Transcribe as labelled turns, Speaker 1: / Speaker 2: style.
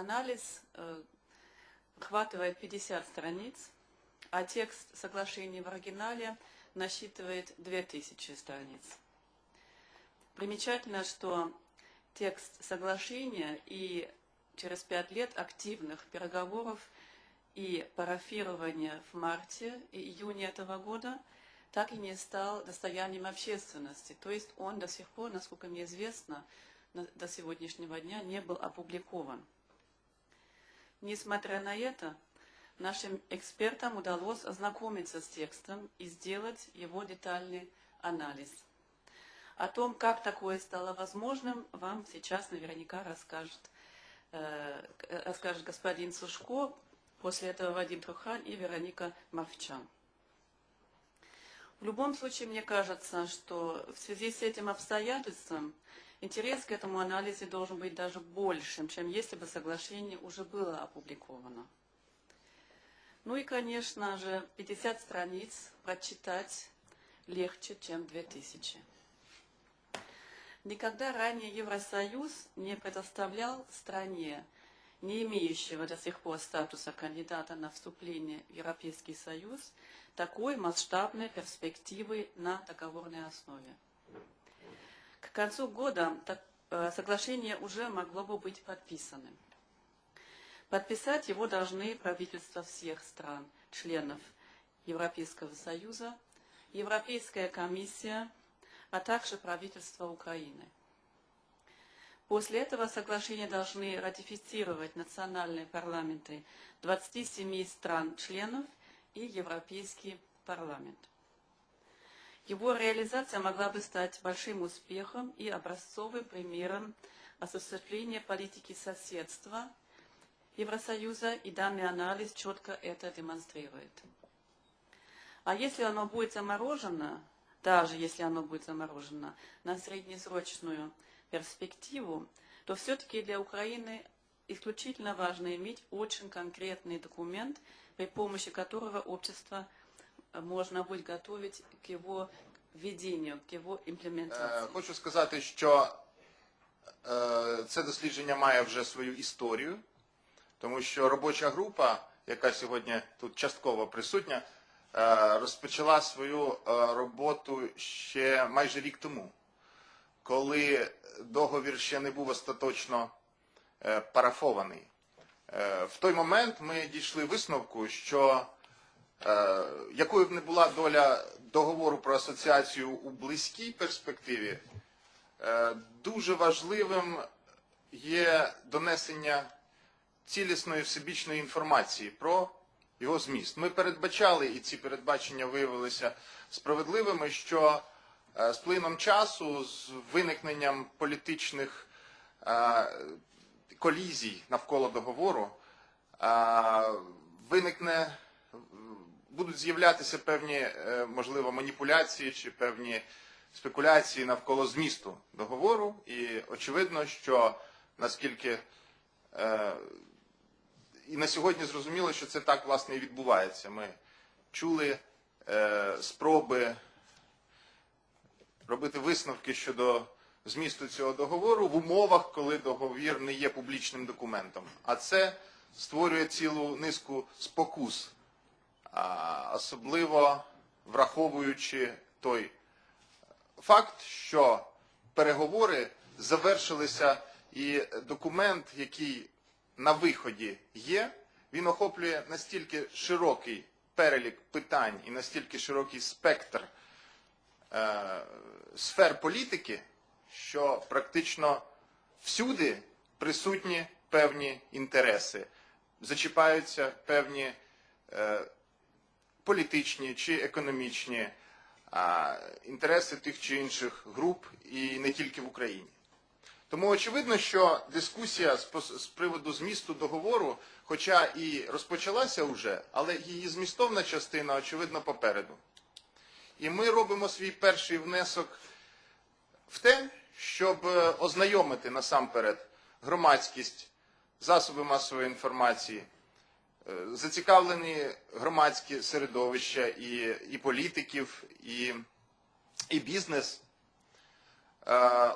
Speaker 1: Анализ э, охватывает 50 страниц, а текст соглашения в оригинале насчитывает 2000 страниц. Примечательно, что текст соглашения и через пять лет активных переговоров и парафирования в марте и июне этого года так и не стал достоянием общественности. То есть он до сих пор, насколько мне известно, до сегодняшнего дня не был опубликован. Несмотря на это, нашим экспертам удалось ознакомиться с текстом и сделать его детальный анализ. О том, как такое стало возможным, вам сейчас наверняка расскажет, э, расскажет господин Сушко, после этого Вадим Трухань и Вероника Мовчан. В любом случае, мне кажется, что в связи с этим обстоятельством интерес к этому анализу должен быть даже большим, чем если бы соглашение уже было опубликовано. Ну и, конечно же, 50 страниц прочитать легче, чем 2000. Никогда ранее Евросоюз не предоставлял стране, не имеющего до сих пор статуса кандидата на вступление в Европейский Союз, такой масштабной перспективы на договорной основе. К концу года так- э, соглашение уже могло бы быть подписанным. Подписать его должны правительства всех стран, членов Европейского Союза, Европейская комиссия, а также правительство Украины. После этого соглашение должны ратифицировать национальные парламенты 27 стран-членов и Европейский парламент. Его реализация могла бы стать большим успехом и образцовым примером осуществления политики соседства Евросоюза, и данный анализ четко это демонстрирует. А если оно будет заморожено, даже если оно будет заморожено на среднесрочную перспективу, то все-таки для Украины исключительно важно иметь очень конкретный документ, при помощи которого общество можно будет готовить к его введению, к его
Speaker 2: Е,
Speaker 1: имплементации.
Speaker 2: Хочу сказати, що е, це дослідження має вже свою історію, тому що робоча група, яка сьогодні тут частково присутня, е, розпочала свою е, роботу ще майже рік тому, коли договір ще не був остаточно е, парафований. Е, В той момент ми дійшли висновку, що якою б не була доля договору про асоціацію у близькій перспективі, е, дуже важливим є донесення цілісної всебічної інформації про його зміст. Ми передбачали, і ці передбачення виявилися справедливими, що е, з плином часу, з виникненням політичних е, колізій навколо договору, е, виникне будуть з'являтися певні, е, можливо, маніпуляції чи певні спекуляції навколо змісту договору. І очевидно, що наскільки е, і на сьогодні зрозуміло, що це так власне і відбувається. Ми чули е, спроби робити висновки щодо змісту цього договору в умовах, коли договір не є публічним документом. А це створює цілу низку спокус особливо враховуючи той факт, що переговори завершилися, і документ, який на виході є, він охоплює настільки широкий перелік питань і настільки широкий спектр е, сфер політики, що практично всюди присутні певні інтереси, зачіпаються певні е, політичні чи економічні інтереси тих чи інших груп, і не тільки в Україні. Тому очевидно, що дискусія з, приводу змісту договору, хоча і розпочалася вже, але її змістовна частина, очевидно, попереду. І ми робимо свій перший внесок в те, щоб е, ознайомити насамперед громадськість, засоби масової інформації, зацікавлені громадські середовища і, і політиків, і, і бізнес. Е,